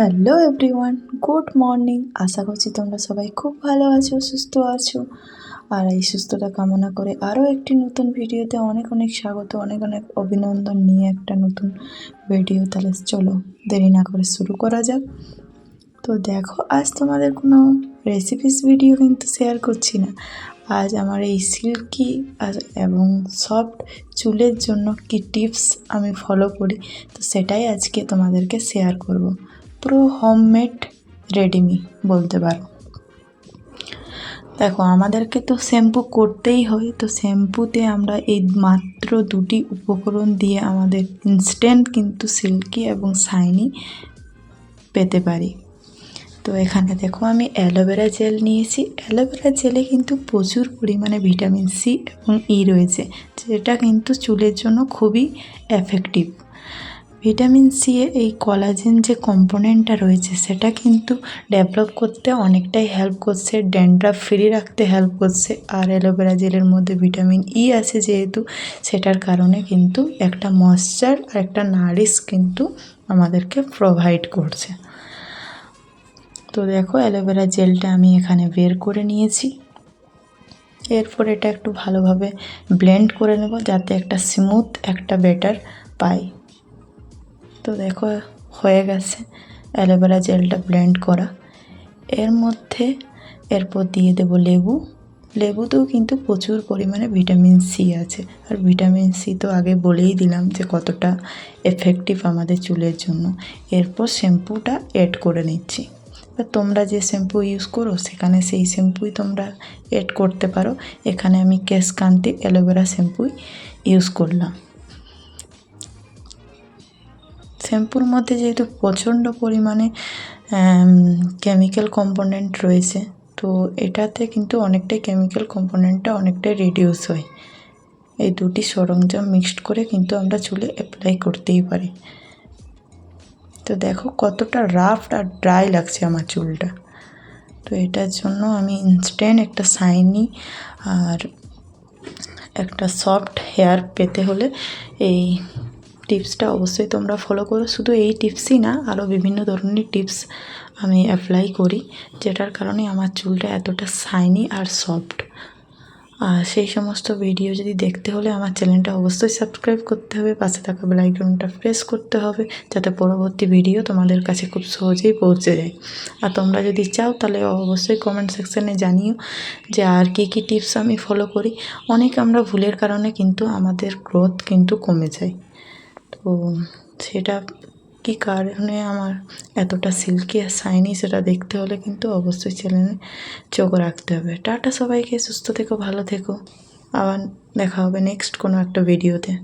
Hello everyone, good morning. আশা করছি তোমরা সবাই খুব ভালো আছো, সুস্থ আছো। আর এই সুস্থতা কামনা করে আরও একটি নতুন ভিডিওতে অনেক অনেক স্বাগত, অনেক অনেক অভিনন্দন নিয়ে একটা নতুন ভিডিও। তাহলে চলো, দেরি না করে শুরু করা যাক। তো দেখো, আজ তোমাদের কোনো রেসিপিস ভিডিও কিন্তু শেয়ার করছি না। আজ আমার এই সিল্কি এবং সফট চুলের জন্য কি টিপস আমি ফলো করি, তো সেটাই আজকে তোমাদেরকে শেয়ার করব। পুরো হোমমেড রেডিমি বলতে পারো। দেখো, আমাদেরকে তো শ্যাম্পু করতেই হয়, তো শ্যাম্পুতে আমরা এই মাত্র দুটি উপকরণ দিয়ে আমাদের ইনস্ট্যান্ট কিন্তু সিল্কি এবং শাইনি পেতে পারি। তো এখানে দেখো, আমি অ্যালোভেরা জেল নিয়েছি। অ্যালোভেরা জেলে কিন্তু প্রচুর পরিমাণে ভিটামিন সি এবং ই রয়েছে, যেটা কিন্তু চুলের জন্য খুবই এফেক্টিভ ভিটামিন সি এ এই কলাজেন যে কম্পোনেন্টটা রয়েছে, সেটা কিন্তু ডেভেলপ করতে অনেকটাই হেল্প করছে ড্যান্ড্রাফ ফ্রি রাখতে হেল্প করছে। আর অ্যালোভেরা জেলের মধ্যে ভিটামিন ই আছে যেহেতু, সেটার কারণে কিন্তু একটা ময়শ্চার আর একটা নারিশ কিন্তু আমাদেরকে প্রোভাইড করছে। তো দেখো অ্যালোভেরা জেলটা আমি এখানে বের করে নিয়েছি। এরপর এটা একটু ভালোভাবে ব্লেন্ড করে নেব, যাতে একটা স্মুথ একটা বেটার পাই। তো দেখো, হয়ে গেছে। অ্যালোভেরা জেলটা ব্লেন্ড করা। এর মধ্যে এরপর দিয়ে দেব লেবু। লেবুতেও কিন্তু প্রচুর পরিমাণে ভিটামিন সি আছে। আর ভিটামিন সি তো আগে বলেই দিলাম যে কতটা এফেক্টিভ আমাদের চুলের জন্য। এরপর শ্যাম্পুটা অ্যাড করে নিচ্ছি। বা তোমরা যে শ্যাম্পু ইউজ করো, সেখানে সেই শ্যাম্পুই তোমরা অ্যাড করতে পারো। এখানে আমি ক্যাশকান্তি অ্যালোভেরা শ্যাম্পুই ইউজ করলাম। শ্যাম্পুর মধ্যে যেহেতু প্রচণ্ড পরিমাণে কেমিক্যাল কম্পোনেন্ট রয়েছে, তো এটাতে কিন্তু অনেকটাই কেমিক্যাল কম্পোনেন্টটা অনেকটাই রিডিউস হয়। এই দুটি সরঞ্জাম মিক্সড করে কিন্তু আমরা চুলে অ্যাপ্লাই করতেই পারি। তো দেখো কতটা রাফ আর ড্রাই লাগছে আমার চুলটা। তো এটার জন্য আমি ইনস্ট্যান্ট একটা শাইনি আর একটা সফট হেয়ার পেতে হলে এই টিপসটা অবশ্যই তোমরা ফলো করো। শুধু এই টিপসই না আরও বিভিন্ন ধরনের টিপস আমি অ্যাপ্লাই করি, যেটার কারণে আমার চুলটা এতটা শাইনি আর সফট আর সেই সমস্ত ভিডিও যদি দেখতে হলে আমার চ্যানেলটা অবশ্যই সাবস্ক্রাইব করতে হবে, পাশে থাকা বেলাইকনটা প্রেস করতে হবে, যাতে পরবর্তী ভিডিও তোমাদের কাছে খুব সহজেই পৌঁছে যায়। আর তোমরা যদি চাও তাহলে অবশ্যই কমেন্ট সেকশানে জানিও যে আর কী কী টিপস আমি ফলো করি। অনেক আমরা ভুলের কারণে কিন্তু আমাদের গ্রোথ কিন্তু কমে যায়। তো সেটা কি কারণে আমার এতটা সিল্কি আর শাইনি সেটা দেখতে হলে কিন্তু অবশ্যই চ্যানেলে চোখ রাখতে হবে। টাটা সবাইকে, সুস্থ থেকো, ভালো থেকো। আবার দেখা হবে নেক্সট কোনো একটা ভিডিওতে